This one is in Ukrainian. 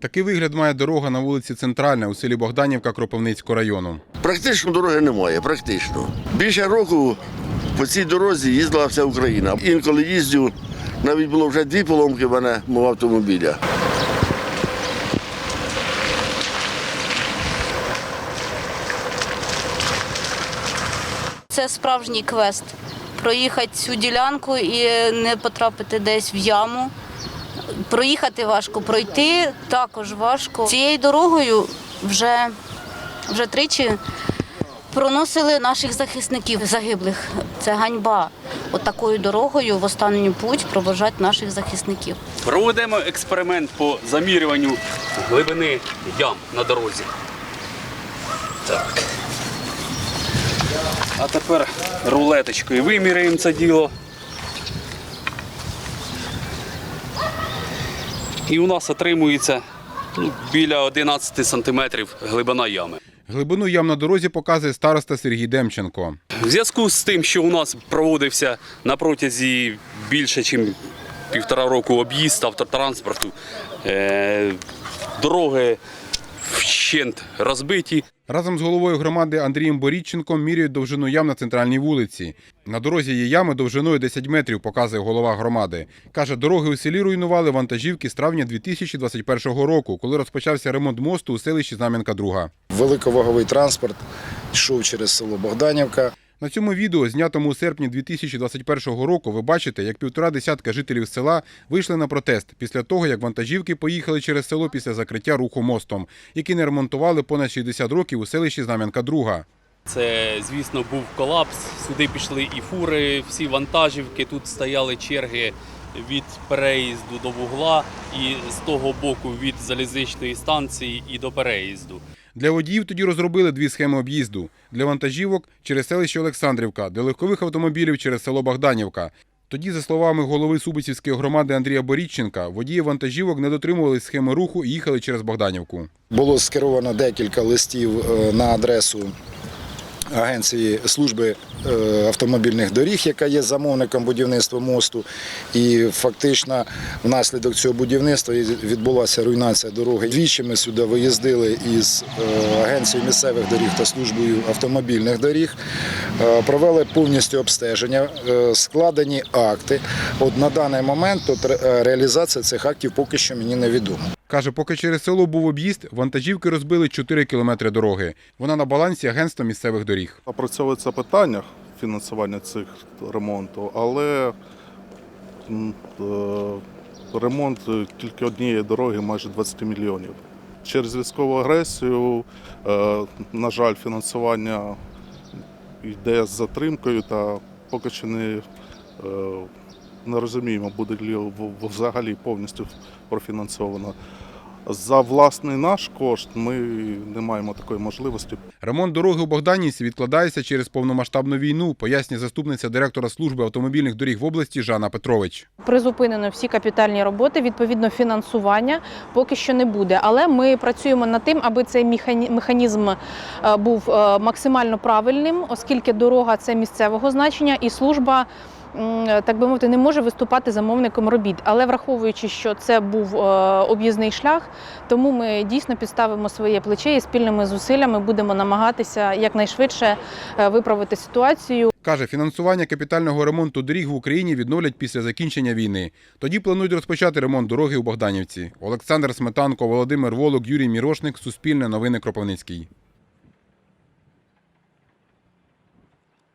Такий вигляд має дорога на вулиці Центральна у селі Богданівка Кропивницького району. Практично дороги немає, практично. Більше року по цій дорозі їздила вся Україна. Інколи їздю, навіть було вже дві поломки в мене мого автомобіля. Це справжній квест. Проїхати цю ділянку і не потрапити десь в яму. Проїхати важко, пройти також важко. Цією дорогою вже, вже тричі проносили наших захисників загиблих. Це ганьба. От такою дорогою в останню путь провожати наших захисників. Проведемо експеримент по замірюванню глибини ям на дорозі. Так. А тепер рулеточкою виміряємо це діло. І у нас отримується ну, біля 11 сантиметрів глибина ями. Глибину ям на дорозі показує староста Сергій Демченко. В зв'язку з тим, що у нас проводився на протязі більше, ніж півтора року об'їзд автотранспорту, е- дороги вщент розбиті. Разом з головою громади Андрієм Борідченком міряють довжину ям на центральній вулиці. На дорозі є ями довжиною 10 метрів, показує голова громади. Каже, дороги у селі руйнували вантажівки з травня 2021 року, коли розпочався ремонт мосту у селищі Знам'янка Друга. Великоваговий транспорт йшов через село Богданівка. На цьому відео, знятому у серпні 2021 року, ви бачите, як півтора десятка жителів села вийшли на протест після того, як вантажівки поїхали через село після закриття руху мостом, який не ремонтували понад 60 років у селищі Знам'янка Друга. Це, звісно, був колапс. Сюди пішли і фури, всі вантажівки. Тут стояли черги від переїзду до вугла, і з того боку від залізничної станції і до переїзду. Для водіїв тоді розробили дві схеми об'їзду для вантажівок через селище Олександрівка, для легкових автомобілів через село Богданівка. Тоді, за словами голови Субицівської громади Андрія Борідченка, водії вантажівок не дотримувалися схеми руху і їхали через Богданівку. Було скеровано декілька листів е, на адресу агенції служби е, автомобільних доріг, яка є замовником будівництва мосту. І фактично внаслідок цього будівництва відбулася руйнація дороги. Двічі ми сюди виїздили із е, агенцією місцевих доріг та службою автомобільних доріг, Е, провели повністю обстеження, складені акти. От на даний момент е, реалізація цих актів поки що мені невідома. Каже, поки через село був об'їзд, вантажівки розбили 4 кілометри дороги. Вона на балансі агентства місцевих доріг. Опрацьовується питання фінансування цих ремонту, але е, ремонт тільки однієї дороги майже 20 мільйонів. Через військову агресію, е, на жаль, фінансування йде з затримкою та поки що не, е, не розуміємо, буде взагалі повністю профінансовано. За власний наш кошт ми не маємо такої можливості. Ремонт дороги у Богданівці відкладається через повномасштабну війну, пояснює заступниця директора служби автомобільних доріг в області Жанна Петрович. Призупинено всі капітальні роботи. Відповідно, фінансування поки що не буде. Але ми працюємо над тим, аби цей механі- механізм е, був е, максимально правильним, оскільки дорога це місцевого значення, і служба. Так би мовити, не може виступати замовником робіт, але враховуючи, що це був е, об'їзний шлях, тому ми дійсно підставимо своє плече і спільними зусиллями будемо намагатися якнайшвидше е, виправити ситуацію. Каже, фінансування капітального ремонту доріг в Україні відновлять після закінчення війни. Тоді планують розпочати ремонт дороги у Богданівці. Олександр Сметанко, Володимир Волок, Юрій Мірошник, Суспільне новини Кропивницький.